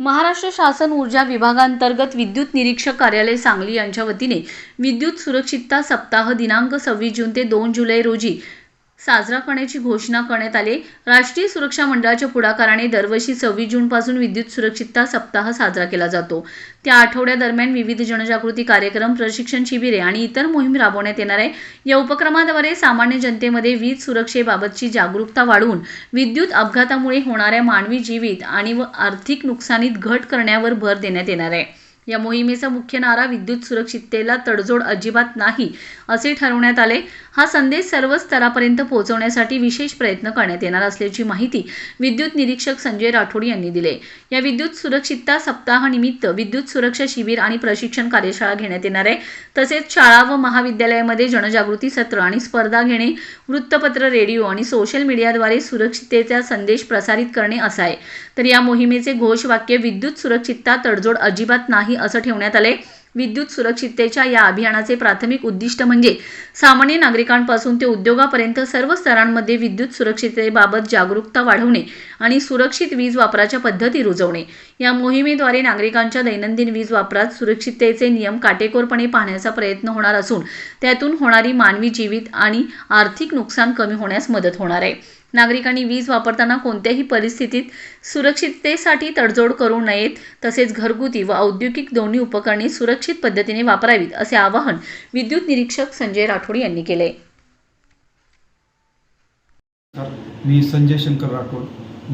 महाराष्ट्र शासन ऊर्जा विभागांतर्गत विद्युत निरीक्षक कार्यालय सांगली यांच्या वतीने विद्युत सुरक्षितता सप्ताह दिनांक सव्वीस जून ते दोन जुलै रोजी साजरा करण्याची घोषणा करण्यात आली. राष्ट्रीय सुरक्षा मंडळाच्या पुढाकाराने दरवर्षी सव्वीस जूनपासून विद्युत सुरक्षितता सप्ताह साजरा केला जातो. त्या आठवड्यादरम्यान विविध जनजागृती कार्यक्रम प्रशिक्षण शिबिरे आणि इतर मोहीम राबवण्यात येणार आहे. या उपक्रमाद्वारे सामान्य जनतेमध्ये वीज सुरक्षेबाबतची जागरूकता वाढवून विद्युत अपघातामुळे होणाऱ्या मानवी जीवित आणि व आर्थिक नुकसानीत घट करण्यावर भर देण्यात येणार आहे. या मोहिमेचा मुख्य नारा विद्युत सुरक्षिततेला तडजोड अजिबात नाही असे ठरवण्यात आले. हा संदेश सर्व स्तरापर्यंत पोहोचवण्यासाठी विशेष प्रयत्न करण्यात येणार असल्याची माहिती विद्युत निरीक्षक संजय राठोड यांनी दिले. या विद्युत सुरक्षितता सप्ताहानिमित्त विद्युत सुरक्षा शिबिर आणि प्रशिक्षण कार्यशाळा घेण्यात येणार आहे. तसेच शाळा व महाविद्यालयामध्ये जनजागृती सत्र आणि स्पर्धा घेणे वृत्तपत्र रेडिओ आणि सोशल मीडियाद्वारे सुरक्षिततेचा संदेश प्रसारित करणे असा आहे. तर या मोहिमेचे घोषवाक्य विद्युत सुरक्षितता तडजोड अजिबात नाही असं ठेवण्यात आले विद्युत सुरक्षिततेच्या या अभियानाचे प्राथमिक उद्दिष्ट म्हणजे सामान्य नागरिकांपासून ते उद्योगापर्यंत सर्व स्तरांमध्ये विद्युत सुरक्षिततेबाबत जागरूकता वाढवणे आणि सुरक्षित वीज वापराच्या पद्धती रुजवणे. या मोहिमेद्वारे नागरिकांच्या दैनंदिन वीज वापरात सुरक्षिततेचे नियम काटेकोरपणे पाहण्याचा प्रयत्न होणार असून त्यातून होणारी मानवी जीवित आणि आर्थिक नुकसान कमी होण्यास मदत होणार आहे. नागरिकांनी वीज वापरताना कोणत्याही परिस्थितीत सुरक्षिततेसाठी तडजोड करू नयेत तसेच घरगुती व औद्योगिक दोन्ही उपकरणे सुरक्षित पद्धतीने वापरावीत असे आवाहन विद्युत निरीक्षक संजय राठोड यांनी केले. मी संजय शंकर राठोड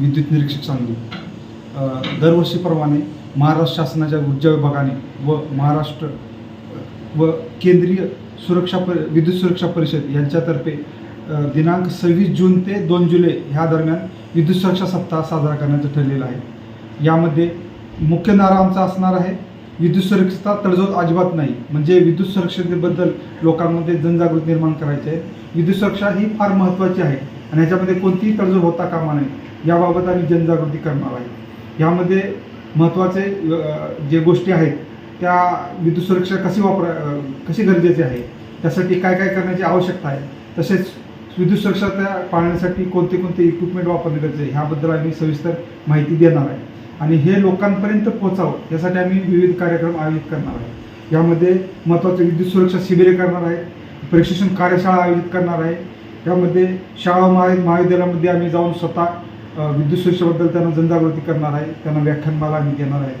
विद्युत निरीक्षक सांगली. दरवर्षीप्रमाणे महाराष्ट्र शासनाच्या ऊर्जा विभागाने व महाराष्ट्र व केंद्रीय सुरक्षा प विद्युत सुरक्षा परिषद यांच्यातर्फे दिनांक सव्वीस जून ते दोन जुलै ह्या दरम्यान विद्युत सुरक्षा सप्ताह साजरा करण्याचं ठरलेलं आहे. यामध्ये मुख्य नारा आमचा असणार आहे. विद्युत सुरक्षितता तडजोड अजिबात नाही. म्हणजे विद्युत सुरक्षतेबद्दल लोकांमध्ये जनजागृती निर्माण करायची आहे. विद्युत सुरक्षा ही फार महत्त्वाची आहे आणि ह्याच्यामध्ये कोणतीही तडजोड होता कामा नये. याबाबत आम्ही जनजागृती करणार आहे. यामध्ये महत्त्वाचे जे गोष्टी आहेत त्या विद्युत सुरक्षा कशी वापरा कशी गरजेची आहे त्यासाठी काय काय करण्याची आवश्यकता आहे तसेच विद्युत सुरक्षा त्या पाळण्यासाठी कोणते कोणते इक्विपमेंट वापरले गरजेचे ह्याबद्दल आम्ही सविस्तर माहिती देणार आहे. आणि हे लोकांपर्यंत पोहोचावं यासाठी आम्ही विविध कार्यक्रम आयोजित करणार आहे. यामध्ये महत्त्वाचे विद्युत सुरक्षा शिबिरे करणार आहे प्रशिक्षण कार्यशाळा आयोजित करणार आहे. यामध्ये शाळा महा महाविद्यालयामध्ये आम्ही जाऊन स्वतः विद्युत सुरक्षेबद्दल त्यांना जनजागृती करणार आहे त्यांना व्याख्यानमाला आम्ही घेणार आहे.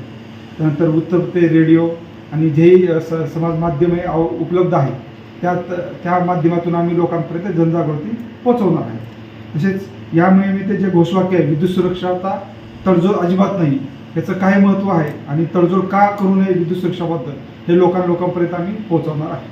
त्यानंतर वृत्तपत्रे रेडिओ आणि जेही स समाज माध्यमे उपलब्ध आहे त्यात त्या माध्यमातून आम्ही लोकांपर्यंत जनजागृती पोहोचवणार आहे. तसेच या मोहिमेचे जे घोषवाक्य आहे विद्युत सुरक्षाचा तडजोड अजिबात नाही याचं काय महत्त्व आहे आणि तडजोड का करू नये विद्युत सुरक्षाबद्दल हे लोकां लोकांपर्यंत आम्ही पोहोचवणार आहे.